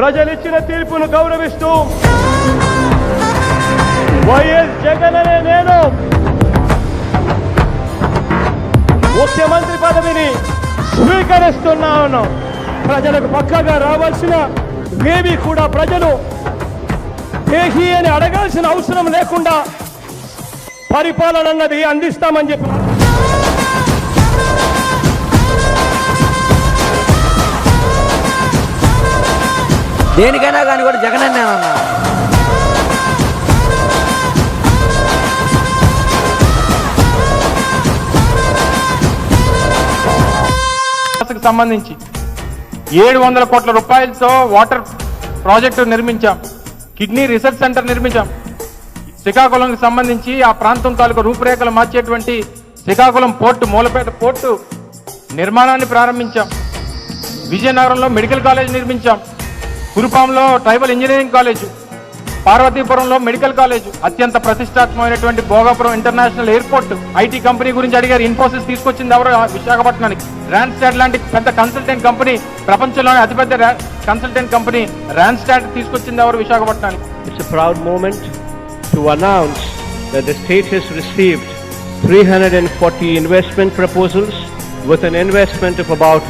ప్రజలిచ్చిన తీర్పును గౌరవిస్తూ వైఎస్ జగన్ అనే నేను ముఖ్యమంత్రి పదవిని స్వీకరిస్తున్నాను. ప్రజలకు పక్కగా రావాల్సిన మేబీ కూడా ప్రజలు దేశీయని అని అడగాల్సిన అవసరం లేకుండా పరిపాలన అన్నది అందిస్తామని చెప్పి దేనికైనా కానీ కూడా జగన్ అన్న సంబంధించి ఏడు వందల కోట్ల రూపాయలతో వాటర్ ప్రాజెక్టు నిర్మించాం. కిడ్నీ రీసెర్చ్ సెంటర్ నిర్మించాం. శ్రీకాకుళంకి సంబంధించి ఆ ప్రాంతం తాలూకు రూపురేఖలు మార్చేటువంటి శ్రీకాకుళం పోర్టు మూలపేట పోర్టు నిర్మాణాన్ని ప్రారంభించాం. విజయనగరంలో మెడికల్ కాలేజ్ నిర్మించాం. కురుపాంలో ట్రైబల్ ఇంజనీరింగ్ కాలేజ్ పార్వతీపురంలో మెడికల్ కాలేజ్ అత్యంత ప్రతిష్టాత్మకమైనటువంటి Bhogapuram international airport IT company గురించి అడిగారు. ఇన్ఫోసిస్ తీసుకొచ్చింది ఎవరు? విశాఖపట్నానికి. ర్యాన్స్టాడ్ లాంటి పెద్ద కన్సల్టెంట్ కంపెనీ ప్రపంచంలోనే అతిపెద్ద కన్సల్టెంట్ కంపెనీ ర్యాన్స్టాడ్ తీసుకొచ్చింది ఎవరు? విశాఖపట్నానికి. It's proud moment to announce announce that the state has received 340 investment proposals with an investment of about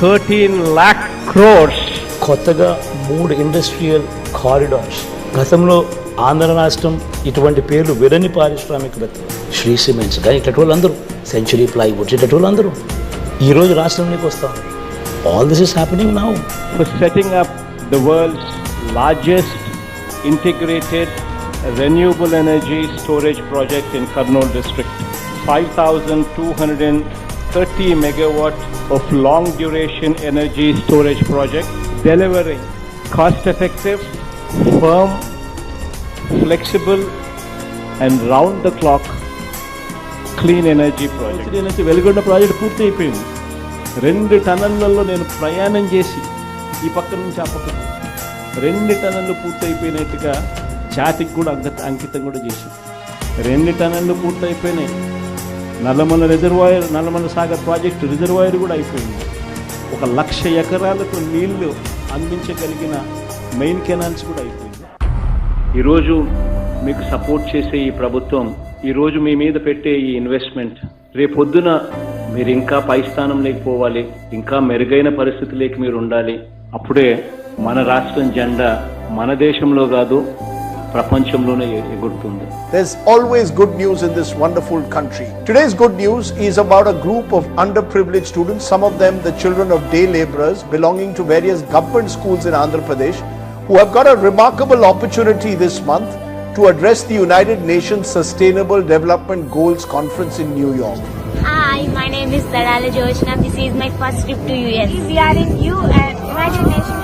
13 lakh crores. కొత్తగా మూడు ఇండస్ట్రియల్ కారిడార్స్. గతంలో ఆంధ్ర రాష్ట్రం ఇటువంటి పేర్లు విరని పారిశ్రామిక శ్రీ సిమెంట్స్ కానీ ఇట్లటి వాళ్ళు అందరూ సెంచురీ ప్లై వుడ్ ఇట్లటి వాళ్ళు అందరూ ఈరోజు రాష్ట్రంలోకి వస్తాం. All this is happening now setting up the world largest integrated renewable energy storage project in Kurnool district five thousand two hundred and thirty megawatt of long duration energy storage project delivering cost effective, firm, flexible and round the clock clean energy project. నుంచి Veligonda project పూర్తి అయిపోయింది. రెండు టన్నులలో నేను ప్రయాణం చేసి ఈ పక్క నుంచి ఆ పక్కన రెండు టన్నులు పూర్తి అయిపోయినట్టుగా చాటికి కూడా అంక అంకితం కూడా చేసి రెండు టన్నులు పూర్తి అయిపోయినాయి Nallamala reservoir Nallamala Sagar project reservoir కూడా అయిపోయింది. ఒక లక్ష ఎకరాలకు నీళ్ళు అందించగలిగిన మెయిన్ కెనాల్స్ కూడా అయిపోయింది. ఈరోజు మీకు సపోర్ట్ చేసే ఈ ప్రభుత్వం ఈరోజు మీ మీద పెట్టే ఈ ఇన్వెస్ట్మెంట్ రేపొద్దున మీరు ఇంకా పై స్థానం లేకపోవాలి ఇంకా మెరుగైన పరిస్థితిలోకి మీరు ఉండాలి. అప్పుడే మన రాష్ట్రం జెండా మన దేశంలో కాదు ప్రపంచంలోనే ఎ- ఎగురుతుంది There's always good news in this wonderful country. Today's good news is about a group of underprivileged students, some of them the children of day laborers belonging to various government schools in Andhra Pradesh, who have got a remarkable opportunity this month to address the United Nations Sustainable Development Goals Conference in New York. Hi, my name is Dalala Joshna. This is my first trip to US. We are in UN United Nations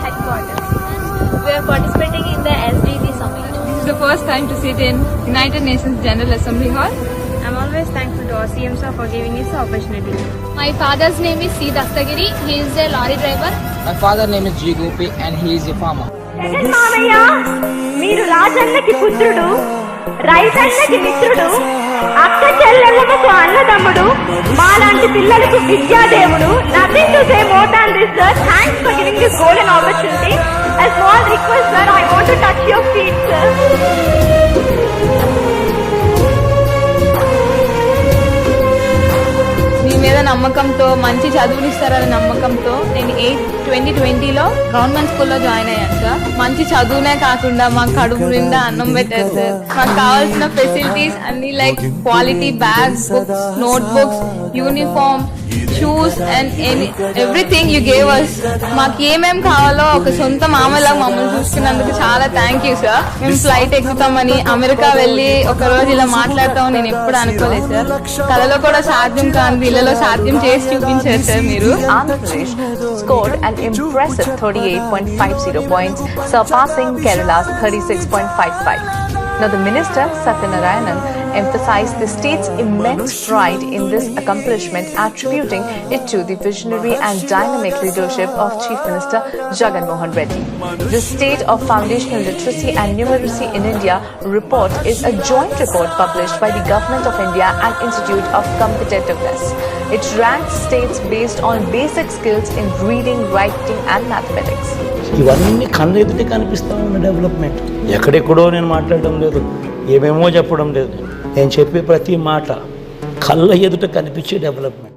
First time to sit in United Nations General Assembly Hall. I'm always thankful to OCM sir for giving us the opportunity. My father's name is C. Dastagiri. He is a lorry driver. My father name is G Gopi and he is a farmer Jagan మామయ్య మీరు రాజన్నకి పుత్రుడు రైతన్నకి మిత్రుడు అక్క చెల్లెళ్ళకు అన్నదమ్ముడు మాలాంటి పిల్లలకు విద్యాదేవుడు nothing to say more than this sir thanks for giving this golden opportunity a small request sir i want to touch your feet మీద నమ్మకంతో మంచి చదువునిస్తారనే నమ్మకంతో నేను ఎయిత్ ట్వంటీ ట్వంటీలో గవర్నమెంట్ స్కూల్లో జాయిన్ అయ్యాను సార్. మంచి చదువునే కాకుండా మా కడుపు నిండా అన్నం పెట్టారు సార్. మాకు కావాల్సిన ఫెసిలిటీస్ అన్ని like quality bags books note books uniform shoes and any everything you gave us మాకు ఏమేం కావాలో ఒక సొంత మామలా మమ్మల్ని చూసుకున్నందుకు చాలా థ్యాంక్ యూ సార్ మేము ఫ్లైట్ ఎక్కుతామని అమెరికా వెళ్ళి ఒక రోజు ఇలా మాట్లాడతామని నేను ఎప్పుడు అనుకోలేదు సార్ కళలో కూడా సాధ్యం కాదు ఇళ్ళలో సాధ్యం చేసి చూపించారు సార్ మీరు. Andhra Pradesh scored an impressive 38.50 points, surpassing Kerala's 36.55. Now, the minister Satyanarayanan emphasized the state's immense pride in this accomplishment, attributing it to the visionary and dynamic leadership of Chief Minister Jagan Mohan Reddy. The State of Foundational Literacy and Numeracy in India report is a joint report published by the Government of India and Institute of Competitiveness. It ranks states based on basic skills in reading, writing, and mathematics. ఇవన్నీ కళ్ళ ఎదుటే కనిపిస్తూ ఉన్న development ఎక్కడెక్కడో నేను మాట్లాడడం లేదు ఏమేమో చెప్పడం లేదు. నేను చెప్పే ప్రతి మాట కళ్ళ ఎదుట కనిపించే డెవలప్మెంట్